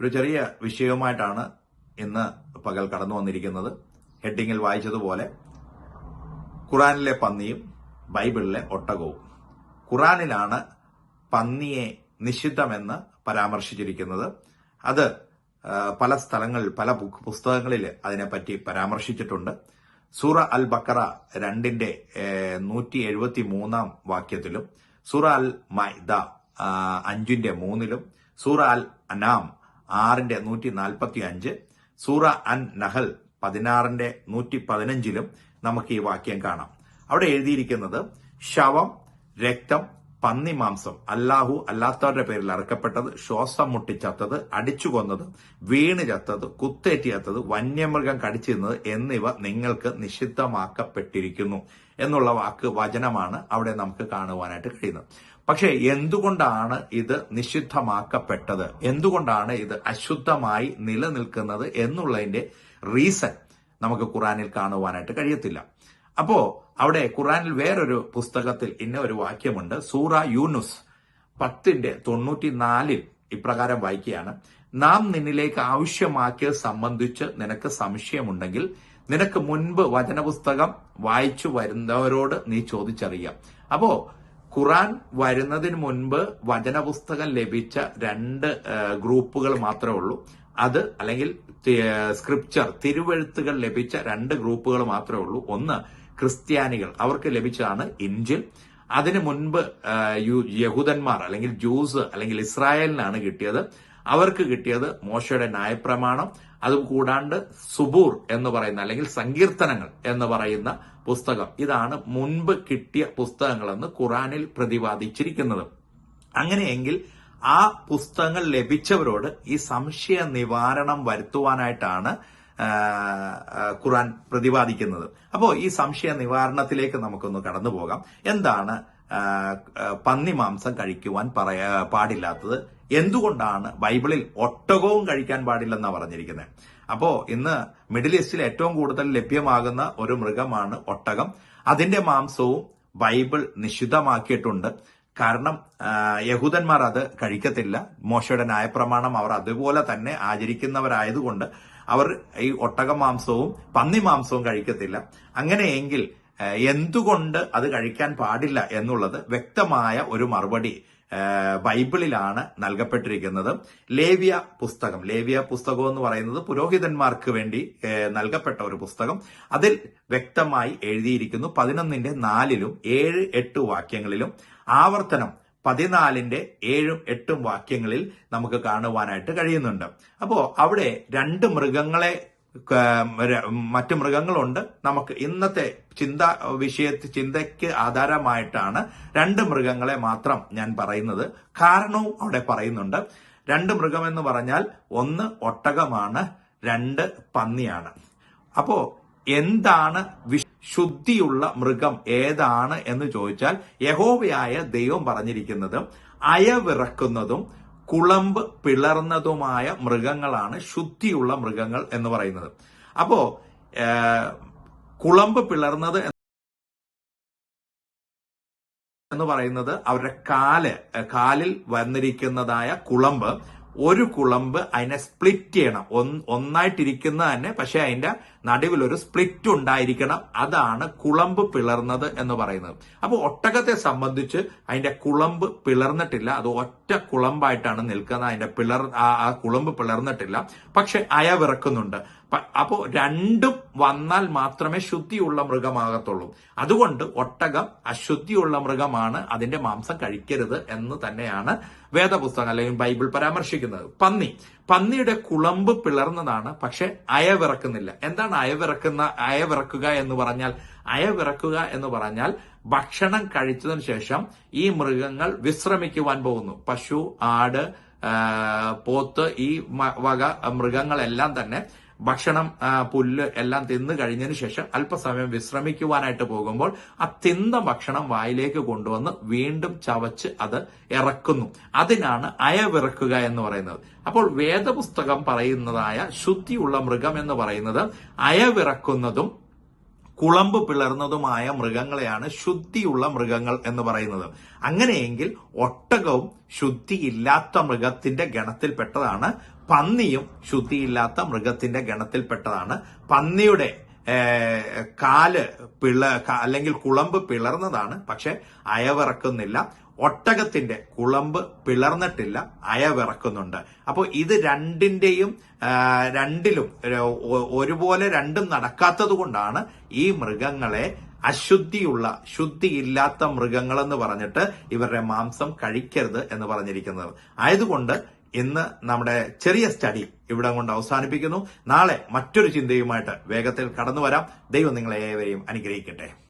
ഒരു ചെറിയ വിഷയവുമായിട്ടാണ് ഇന്ന് പകൽ കടന്നു വന്നിരിക്കുന്നത്. ഹെഡിങ്ങിൽ വായിച്ചതുപോലെ ഖുറാനിലെ പന്നിയും ബൈബിളിലെ ഒട്ടകവും. ഖുറാനിലാണ് പന്നിയെ നിഷിദ്ധമെന്ന് പരാമർശിച്ചിരിക്കുന്നത്. അത് പല സ്ഥലങ്ങളിൽ പല പുസ്തകങ്ങളിൽ അതിനെപ്പറ്റി പരാമർശിച്ചിട്ടുണ്ട്. സൂറ അൽ ബക്കറ രണ്ടിന്റെ നൂറ്റി എഴുപത്തി മൂന്നാം വാക്യത്തിലും സൂറ അൽ മൈദ അഞ്ചിന്റെ മൂന്നിലും സൂറ അൽ അനാം ആറിന്റെ നൂറ്റി നാൽപ്പത്തി അഞ്ച് സൂറ അൻ നഹൽ പതിനാറിന്റെ നൂറ്റി പതിനഞ്ചിലും നമുക്ക് ഈ വാക്യം കാണാം. അവിടെ എഴുതിയിരിക്കുന്നത് ശവം രക്തം പന്നി മാംസം. അല്ലാഹു അല്ലാത്തവരുടെ പേരിൽ അറക്കപ്പെട്ടത് ശ്വാസം മുട്ടിച്ചത്തത് അടിച്ചു കൊന്നത് വീണ് ചത്തത് കുത്തേറ്റി ചത്തത് വന്യമൃഗം കടിച്ചിരുന്നത് എന്നിവ നിങ്ങൾക്ക് നിഷിദ്ധമാക്കപ്പെട്ടിരിക്കുന്നു എന്നുള്ള വാക്ക് വചനമാണ് അവിടെ നമുക്ക് കാണുവാനായിട്ട് കഴിയുന്നത്. പക്ഷേ എന്തുകൊണ്ടാണ് ഇത് നിഷിദ്ധമാക്കപ്പെട്ടത്? എന്തുകൊണ്ടാണ് ഇത് അശുദ്ധമായി നിലനിൽക്കുന്നത് എന്നുള്ളതിന്റെ റീസൺ നമുക്ക് ഖുറാനിൽ കാണുവാനായിട്ട് കഴിയത്തില്ല. അപ്പോ അവിടെ ഖുറാനിൽ വേറൊരു പുസ്തകത്തിൽ ഇന്ന ഒരു വാക്യമുണ്ട്. സൂറ യൂനുസ് പത്തിന്റെ തൊണ്ണൂറ്റിനാലിൽ ഇപ്രകാരം വായിക്കുകയാണ്. നാം നിന്നിലേക്ക് ആവശ്യമാക്കിയത് സംബന്ധിച്ച് നിനക്ക് സംശയമുണ്ടെങ്കിൽ നിനക്ക് മുൻപ് വചനപുസ്തകം വായിച്ചു വരുന്നവരോട് നീ ചോദിച്ചറിയാം അപ്പോ ഖുറാൻ വരുന്നതിന് മുൻപ് വചനപുസ്തകം ലഭിച്ച രണ്ട് ഗ്രൂപ്പുകൾ മാത്രമേ ഉള്ളൂ. അത് അല്ലെങ്കിൽ സ്ക്രിപ്ചർ തിരുവഴുത്തുകൾ ലഭിച്ച രണ്ട് ഗ്രൂപ്പുകൾ മാത്രമേ ഉള്ളൂ. ഒന്ന് ക്രിസ്ത്യാനികൾ. അവർക്ക് ലഭിച്ചതാണ് ഇഞ്ചിൽ അതിനു മുൻപ് യഹൂദന്മാർ അല്ലെങ്കിൽ ജൂസ് അല്ലെങ്കിൽ ഇസ്രായേലിനാണ് കിട്ടിയത്. അവർക്ക് കിട്ടിയത് മോശയുടെ ന്യായപ്രമാണം. അത് കൂടാണ്ട് സുബൂർ എന്ന് പറയുന്ന അല്ലെങ്കിൽ സങ്കീർത്തനങ്ങൾ എന്ന് പറയുന്ന പുസ്തകം. ഇതാണ് മുൻപ് കിട്ടിയ പുസ്തകങ്ങളെന്ന് ഖുറാനിൽ പ്രതിപാദിച്ചിരിക്കുന്നത്. അങ്ങനെയെങ്കിൽ ആ പുസ്തകങ്ങൾ ലഭിച്ചവരോട് ഈ സംശയ നിവാരണം വരുത്തുവാനായിട്ടാണ് ഖുറാൻ പ്രതിപാദിക്കുന്നത്. അപ്പോൾ ഈ സംശയ നിവാരണത്തിലേക്ക് നമുക്കൊന്ന് കടന്നു പോകാം എന്താണ് പന്നി മാംസം കഴിക്കുവാൻ പറയാ പാടില്ലാത്തത്. എന്തുകൊണ്ടാണ് ബൈബിളിൽ ഒട്ടകവും കഴിക്കാൻ പാടില്ലെന്നാണ് പറഞ്ഞിരിക്കുന്നത് അപ്പോ ഇന്ന് മിഡിൽ ഈസ്റ്റിൽ ഏറ്റവും കൂടുതൽ ലഭ്യമാകുന്ന ഒരു മൃഗമാണ് ഒട്ടകം. അതിന്റെ മാംസവും ബൈബിൾ നിഷിദ്ധമാക്കിയിട്ടുണ്ട്. കാരണം യഹൂദന്മാർ അത് കഴിക്കത്തില്ല. മോശയുടെ ന്യായപ്രമാണം അവർ അതുപോലെ തന്നെ ആചരിക്കുന്നവരായതുകൊണ്ട് അവർ ഈ ഒട്ടക മാംസവും പന്നി മാംസവും കഴിക്കത്തില്ല. അങ്ങനെയെങ്കിൽ എന്തുകൊണ്ട് അത് കഴിക്കാൻ പാടില്ല എന്നുള്ളത് വ്യക്തമായ ഒരു മറുപടി ബൈബിളിലാണ് നൽകപ്പെട്ടിരിക്കുന്നത്. ലേവ്യ പുസ്തകം ലേവ്യ പുസ്തകം എന്ന് പറയുന്നത് പുരോഹിതന്മാർക്ക് വേണ്ടി നൽകപ്പെട്ട ഒരു പുസ്തകം. അതിൽ വ്യക്തമായി എഴുതിയിരിക്കുന്നു പതിനൊന്നിന്റെ നാലിലും ഏഴ് എട്ട് വാക്യങ്ങളിലും. ആവർത്തനം പതിനാലിന്റെ ഏഴും എട്ടും വാക്യങ്ങളിൽ നമുക്ക് കാണുവാനായിട്ട് കഴിയുന്നുണ്ട്. അപ്പോ അവിടെ രണ്ട് മൃഗങ്ങളെ മറ്റു മൃഗങ്ങളുണ്ട്. നമുക്ക് ഇന്നത്തെ ചിന്ത വിഷയ ചിന്തയ്ക്ക് ആധാരമായിട്ടാണ് രണ്ട് മൃഗങ്ങളെ മാത്രം ഞാൻ പറയുന്നത്. കാരണവും അവിടെ പറയുന്നുണ്ട്. രണ്ട് മൃഗം എന്ന് പറഞ്ഞാൽ ഒന്ന് ഒട്ടകമാണ് രണ്ട് പന്നിയാണ്. അപ്പോ എന്താണ് ശുദ്ധിയുള്ള മൃഗം ഏതാണ് എന്ന് ചോദിച്ചാൽ യഹോവയായ ദൈവം പറഞ്ഞിരിക്കുന്നത് അയവിറക്കുന്നതും കുളമ്പ് പിളർന്നതുമായ മൃഗങ്ങളാണ് ശുദ്ധിയുള്ള മൃഗങ്ങൾ എന്ന് പറയുന്നത്. അപ്പോ കുളമ്പ് പിളർന്നത് എന്ന് പറയുന്നത് അവരുടെ കാൽ കാലിൽ വന്നിരിക്കുന്നതായ കുളമ്പ് ഒരു കുളമ്പ് അതിനെ സ്പ്ലിറ്റ് ചെയ്യണം. ഒന്ന് ഒന്നായിട്ടിരിക്കുന്ന തന്നെ പക്ഷെ അതിന്റെ നടുവിൽ ഒരു സ്പ്ലിറ്റ് ഉണ്ടായിരിക്കണം. അതാണ് കുളമ്പ് പിളർന്നത് എന്ന് പറയുന്നത്. അപ്പോൾ ഒട്ടകത്തെ സംബന്ധിച്ച് അതിന്റെ കുളമ്പ് പിളർന്നിട്ടില്ല. അത് ഒറ്റ കുളമ്പായിട്ടാണ് നിൽക്കുന്നത്. അതിന്റെ പിളർ ആ കുളമ്പ് പിളർന്നിട്ടില്ല. പക്ഷെ അയവിറക്കുന്നുണ്ട്. പ- അപ്പോ രണ്ടും വന്നാൽ മാത്രമേ ശുദ്ധിയുള്ള മൃഗമാകത്തുള്ളൂ. അതുകൊണ്ട് ഒട്ടകം അശുദ്ധിയുള്ള മൃഗമാണ് അതിന്റെ മാംസം കഴിക്കരുത് എന്ന് തന്നെയാണ് വേദപുസ്തകം അല്ലെങ്കിൽ ബൈബിൾ പരാമർശിക്കുന്നത്. പന്നി. പന്നിയുടെ കുളമ്പ് പിളർന്നതാണ് പക്ഷെ അയവിറക്കുന്നില്ല എന്താണ് അയവിറക്കുന്ന അയവിറക്കുക എന്ന് പറഞ്ഞാൽ? അയവിറക്കുക എന്ന് പറഞ്ഞാൽ ഭക്ഷണം കഴിച്ചതിന് ശേഷം ഈ മൃഗങ്ങൾ വിശ്രമിക്കുവാൻ പോകുന്നു. പശു ആട് പോത്ത് ഈ വക മൃഗങ്ങളെല്ലാം തന്നെ ഭക്ഷണം പുല്ല് എല്ലാം തിന്നു കഴിഞ്ഞതിന് ശേഷം അല്പസമയം വിശ്രമിക്കുവാനായിട്ട് പോകുമ്പോൾ ആ തിന്ന ഭക്ഷണം വായിലേക്ക് കൊണ്ടുവന്ന് വീണ്ടും ചവച്ച് അത് ഇറക്കുന്നു. അതിനാണ് അയവിറക്കുക എന്ന് പറയുന്നത്. അപ്പോൾ വേദപുസ്തകം പറയുന്നതായ ശുദ്ധിയുള്ള മൃഗം എന്ന് പറയുന്നത് അയവിറക്കുന്നതും കുളമ്പ് പിളർന്നതുമായ മൃഗങ്ങളെയാണ് ശുദ്ധിയുള്ള മൃഗങ്ങൾ എന്ന് പറയുന്നത്. അങ്ങനെയെങ്കിൽ ഒട്ടകവും ശുദ്ധിയില്ലാത്ത മൃഗത്തിന്റെ ഗണത്തിൽപ്പെട്ടതാണ് പന്നിയും ശുദ്ധിയില്ലാത്ത മൃഗത്തിന്റെ ഗണത്തിൽപ്പെട്ടതാണ്. പന്നിയുടെ കാൽ പിള അല്ലെങ്കിൽ കുളമ്പ് പിളർന്നതാണ്. പക്ഷെ അയവിറക്കുന്നില്ല. ഒട്ടകത്തിന്റെ കുളമ്പ് പിളർന്നിട്ടില്ല. അയവിറക്കുന്നുണ്ട്. അപ്പോൾ ഇത് രണ്ടിന്റെയും രണ്ടിലും ഒരുപോലെ രണ്ടും നടക്കാത്തത് കൊണ്ടാണ് ഈ മൃഗങ്ങളെ അശുദ്ധിയുള്ള ശുദ്ധിയില്ലാത്ത മൃഗങ്ങളെന്ന് പറഞ്ഞിട്ട് ഇവരുടെ മാംസം കഴിക്കരുത് എന്ന് പറഞ്ഞിരിക്കുന്നത്. ആയതുകൊണ്ട് ഇന്ന് നമ്മുടെ ചെറിയ സ്റ്റഡി ഇവിടെ കൊണ്ട് അവസാനിപ്പിക്കുന്നു. നാളെ മറ്റൊരു ചിന്തയുമായിട്ട് വേഗത്തിൽ കടന്നു വരാം ദൈവം നിങ്ങളെ ഏവരെയും അനുഗ്രഹിക്കട്ടെ.